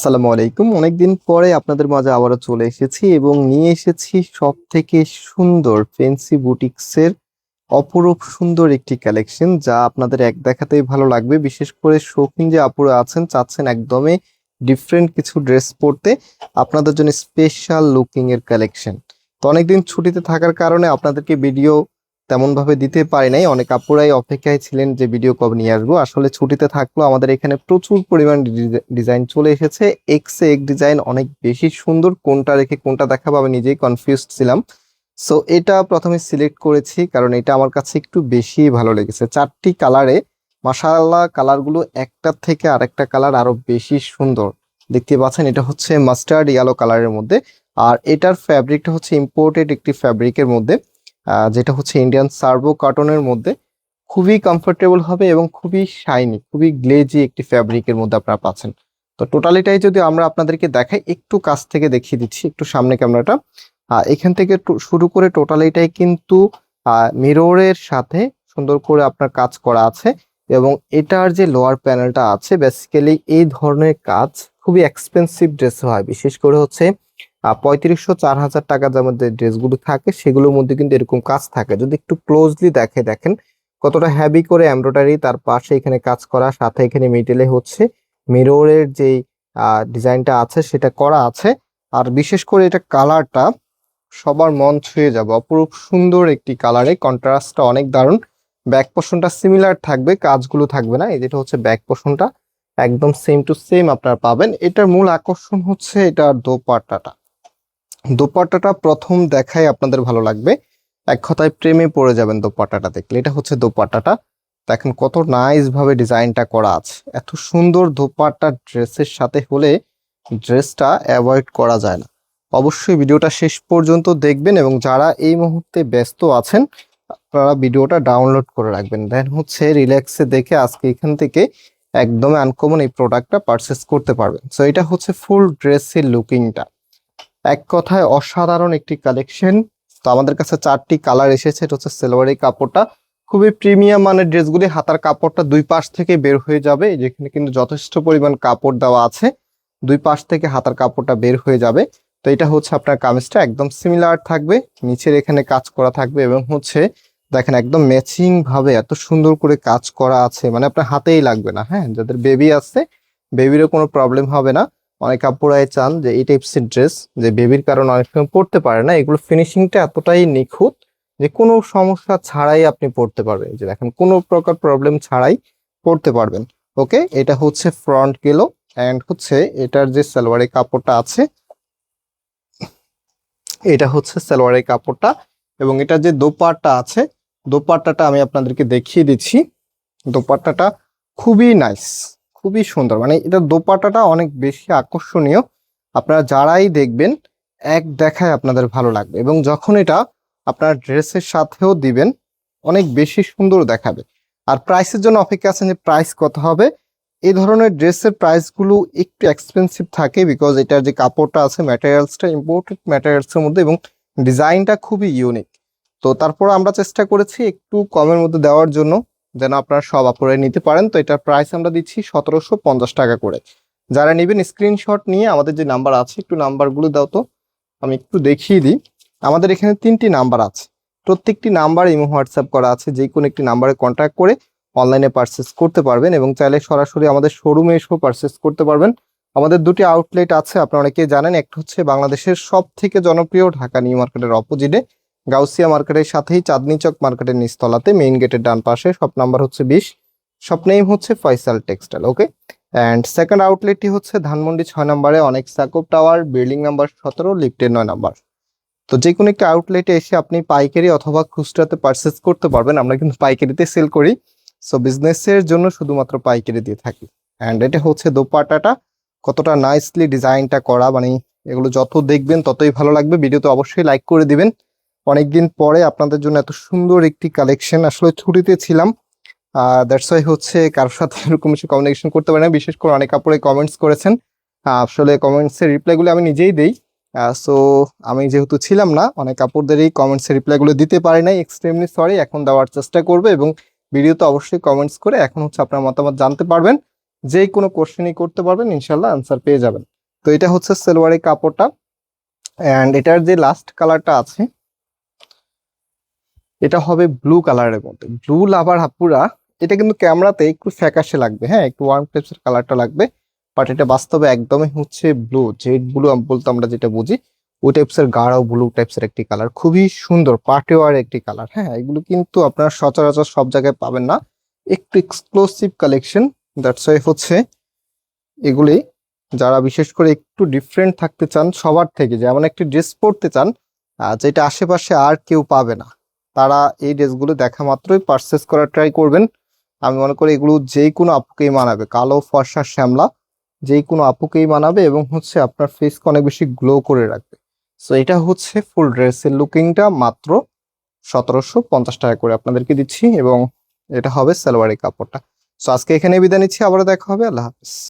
আসসালামু আলাইকুম। অনেকদিন পরে আপনাদের মাঝে আবারও চলে এসেছি এবং নিয়ে এসেছি সব থেকে সুন্দর ফেন্সি বুটিক্সের অপরূপ সুন্দর একটি কালেকশন যা আপনাদের এক দেখাতেই ভালো লাগবে। বিশেষ করে শৌখিন যে আপুরা আছেন, চাচ্ছেন একদমই ডিফারেন্ট কিছু ড্রেস পরতে আপনাদের জন্য স্পেশাল লুকিং এর কালেকশন তো অনেকদিন ছুটিতে থাকার কারণে আপনাদেরকে ভিডিও তেমন ভাবে দিতে পারি নাই। অনেক আপুরাই অপেক্ষায় ছিলেন যে ভিডিও কবে নিয়ে আসব। আসলে ছুটিতে থাকলেও আমাদের এখানে প্রচুর পরিমাণ ডিজাইন চলে এসেছে। এক্স এক ডিজাইন অনেক বেশি সুন্দর। কোনটা রেখে কোনটা দেখাবো আমি নিজেই কনফিউজ ছিলাম। সো এটা প্রথমে সিলেক্ট করেছি কারণ এটা আমার কাছে একটু বেশি ভালো লেগেছে। চারটি কালারে মাশাআল্লাহ কালারগুলো একটার থেকে আরেকটা কালার আরও বেশি সুন্দর। দেখতে পাচ্ছেন এটা হচ্ছে মাস্টার্ড ইয়েলো কালারের মধ্যে। আর এটার ফ্যাব্রিকটা হচ্ছে ইম্পোর্টেড একটি ফ্যাব্রিকের মধ্যে। যেটা হচ্ছে ইন্ডিয়ান সার্ভো কটনের মধ্যে খুবই কমফোর্টেবল হবে এবং খুবই শাইনি খুবই গ্লেজি একটি ফ্যাব্রিকের মধ্যে আপনারা পাচ্ছেন। তো টোটালিটাই যদি আমরা আপনাদেরকে দেখাই, একটু কাছ থেকে দেখিয়ে দিচ্ছি, একটু সামনে ক্যামেরাটা এখান থেকে শুরু করে টোটালিটাই কিন্তু মিররের সাথে সুন্দর করে আপনার কাজ করা আছে এবং এটার যে লোয়ার প্যানেলটা আছে বেসিক্যালি এই ধরনের কাজ খুবই এক্সপেন্সিভ ড্রেস হয়। বিশেষ করে হচ্ছে পঁয়ত্রিশশো, চার হাজার টাকা যে মধ্যে ড্রেসগুলো থাকে, সেগুলোর মধ্যে কিন্তু এরকম কাজ থাকে। যদি একটু ক্লোজলি দেখে দেখেন, কতটা হ্যাভি করে এমব্রয়ডারি তার পাশে এখানে কাজ করা, সাথে এখানে মিডলে হচ্ছে মিররের যেই ডিজাইনটা আছে, সেটা করা আছে। আর বিশেষ করে এটা কালারটা সবার মন ছুঁয়ে যাবে। অপরূপ সুন্দর একটি কালারে কন্ট্রাস্টটা অনেক দারুণ। ব্যাক পোর্শনটা সিমিলার থাকবে, কাজগুলো থাকবে না। এই যেটা হচ্ছে ব্যাক পোর্শনটা একদম সেম টু সেম আপনারা পাবেন। এটার মূল আকর্ষণ হচ্ছে এটার দোপাট্টাটা। দোপাট্টাটা প্রথম দেখায় আপনাদের ভালো লাগবে। এক কথায় প্রেমে পড়ে যাবেন দোপাট্টাটা দেখলে। এটা হচ্ছে দোপাট্টাটা। দেখেন কত নাইস ভাবে ডিজাইনটা করা আছে। এত সুন্দর দোপাট্টা ড্রেসের সাথে হলে ড্রেসটা অ্যাভয়েড করা যায় না। অবশ্যই ভিডিওটা শেষ পর্যন্ত দেখবেন এবং যারা এই মুহূর্তে ব্যস্ত আছেন, আপনারা ভিডিওটা ডাউনলোড করে রাখবেন। দেন হচ্ছে রিল্যাক্সে দেখে আজকে এখান থেকে একদমই আনকমন এই প্রোডাক্টটা পারচেস করতে পারবেন। সো এটা হচ্ছে ফুল ড্রেসের লুকিংটা এক কথায় অসাধারণ একটি কালেকশন তো আমাদের কাছে চারটি কালার এসেছে, এটা হচ্ছে সিলভারি কাপড়টা। খুবই প্রিমিয়াম মানের ড্রেসগুলি, হাতার কাপড়টা দুই পাশ থেকে বের হয়ে যাবে যেখানে কিন্তু যথেষ্ট পরিমাণ কাপড় দেওয়া আছে। দুই পাশ থেকে হাতার কাপড়টা বের হয়ে যাবে। তো এটা হচ্ছে আপনার কামিজটা, একদম সিমিলার থাকবে, নিচের এখানে কাজ করা থাকবে এবং হচ্ছে দেখেন একদম ম্যাচিং ভাবে এত সুন্দর করে কাজ করা আছে। মানে আপনার হাতেই লাগবে না হ্যাঁ? যাদের বেবি আছে বেবিরও কোনো প্রবলেম হবে না। অনেক আপুরাই চান যে এই টাইপসের ড্রেস যে বেবির কারণে অনেক সময় পড়তে পারে না, এগুলো ফিনিশিংটা এতটাই নিখুঁত যে কোনো সমস্যা ছাড়াই আপনি পড়তে পারবেন। যে দেখেন, কোনো প্রকার প্রবলেম ছাড়াই পড়তে পারবেন। ওকে? এটা হচ্ছে ফ্রন্ট গেলো অ্যান্ড হচ্ছে এটার যে সালোয়ারের কাপড়টা আছে, এটা হচ্ছে সালোয়ারের কাপড়টা এবং এটা যে দোপাট্টা আছে, দোপাট্টাটা আমি আপনাদেরকে দেখিয়ে দিচ্ছি। দোপাট্টাটা খুবই নাইস খুবই সুন্দর। মানে এটা দোপাটাটা অনেক বেশি আকর্ষণীয়। আপনারা যারাই দেখবেন, এক দেখায় আপনাদের ভালো লাগবে এবং যখন এটা আপনার ড্রেসের সাথেও দিবেন, অনেক বেশি সুন্দর দেখাবে। আর প্রাইসের জন্য অপেক্ষা আছেন যে প্রাইস কত হবে? এই ধরনের ড্রেসের প্রাইসগুলো একটু এক্সপেন্সিভ থাকে বিকজ এটার যে কাপড়টা আছে ম্যাটেরিয়ালসটা ইম্পোর্টেড ম্যাটেরিয়ালসের মধ্যে এবং ডিজাইনটা খুবই ইউনিক তো তারপর আমরা চেষ্টা করেছি একটু কমের মধ্যে দেওয়ার জন্য। যেন আপনারা সব আপুরাই নিতে পারেন। তো এটার প্রাইস আমরা দিচ্ছি সতেরোশো পঞ্চাশ টাকা করে। যারা নেবেন স্ক্রিনশট নিয়ে, আমাদের যে নাম্বার আছে, একটু নাম্বারগুলো দাও তো। আমি একটু দেখিয়ে দিই। আমাদের এখানে তিনটি নাম্বার আছে। প্রত্যেকটি নাম্বার ইমো হোয়াটসঅ্যাপ করা আছে। যে কোনো একটি নাম্বারে কন্ট্যাক্ট করে অনলাইনে পারচেস করতে পারবেন এবং চাইলে সরাসরি আমাদের শোরুমে এসেও পারচেস করতে পারবেন। আমাদের দুটি আউটলেট আছে, আপনারা অনেকেই জানেন। একটা হচ্ছে বাংলাদেশের সব থেকে জনপ্রিয় ঢাকা নিউ মার্কেটের অপোজিটে গাউসিয়া মার্কেটের সাথেই চাঁদনি চক মার্কেটের নিচতলাতে মেইন গেটের ডান পাশে শপ নাম্বার হচ্ছে বিশ শপ নেম হচ্ছে Faisal textile okay and second আউটলেটটি হচ্ছে ধানমন্ডি ছয় নম্বরে অনেক সাকব টাওয়ার বিল্ডিং নাম্বার সতেরো লিফটের নয় নাম্বার। তো যে কোনো একটা আউটলেটে এসে আপনি পাইকারি অথবা খুচরাতে পারচেস করতে পারবেন, আমরা কিন্তু পাইকারিতে সেল করি। সো বিজনেসের জন্য শুধুমাত্র পাইকারি দিয়ে থাকি। অ্যান্ড এটা হচ্ছে দোপাটাটা কতটা নাইসলি ডিজাইনটা করা মানে এগুলো যত দেখবেন ততই ভালো লাগবে। ভিডিওতে অবশ্যই লাইক করে দিবেন। অনেকদিন পরে আপনাদের জন্য এত সুন্দর একটি কালেকশন আসলে ছুটিতে ছিলাম। দ্যাটস ওয়াই হচ্ছে কারোর সাথে এরকম কিছু কমিউনিকেশন করতে পারি না। বিশেষ করে অনেক কাপড়ে কমেন্টস করেছেন। আসলে কমেন্টসের রিপ্লাইগুলো আমি নিজেই দেই। সো আমি যেহেতু ছিলাম না, অনেক কাপড়দের এই কমেন্টসের রিপ্লাইগুলো দিতে পারি নাই। এক্সট্রিমলি সরি এখন দেওয়ার চেষ্টা করবে এবং ভিডিওতে অবশ্যই কমেন্টস করে এখন হচ্ছে আপনার মতামত জানতে পারবেন। যে কোনো কোশ্চেনই করতে পারবেন ইনশাল্লাহ আনসার পেয়ে যাবেন। তো এটা হচ্ছে সেলোয়ারের কাপড়টা। অ্যান্ড এটার যে লাস্ট কালারটা আছে এটা হবে ব্লু কালারের মধ্যে। ব্লু লাভার হাপুরা এটা কিন্তু ক্যামেরাতে একটু ফ্যাকাশে লাগবে হ্যাঁ একটু ওয়ার্ম টাইপসের কালারটা লাগবে বাট এটা বাস্তবে একদমই হচ্ছে ব্লু জেড ব্লু বলতে আমরা যেটা বুঝি ওই টাইপসের গাঢ় ব্লু টাইপসের একটি কালার খুবই সুন্দর পাটেওয়ার একটি কালার হ্যাঁ এগুলো কিন্তু আপনারা সচরাচর সব জায়গায় পাবেন না, একটু এক্সক্লুসিভ কালেকশন দ্যাটস ওয়াই হচ্ছে এগুলি, যারা বিশেষ করে একটু ডিফারেন্ট থাকতে চান, সবার থেকে, যেমন একটি ড্রেস পরতে চান যেটা আশেপাশে আর কেউ পাবে না। তারা এই ড্রেসগুলো দেখা মাত্রই পারচেস করার ট্রাই করবেন। আমি মনে করি এগুলো যে কোনো আপুকেই মানাবে। কালো, ফর্সা, শ্যামলা, যে কোনো আপুকেই মানাবে এবং হচ্ছে আপনার ফেসকে অনেক বেশি গ্লো করে রাখবে। সো এটা হচ্ছে ফুল ড্রেসের লুকিংটা মাত্র সতেরোশো পঞ্চাশ টাকা করে আপনাদেরকে দিচ্ছি এবং এটা হবে সালোয়ারের কাপড়টা। সো আজকে এখানে বিদায় নিচ্ছি। আবারও দেখা হবে। আল্লাহ হাফিজ।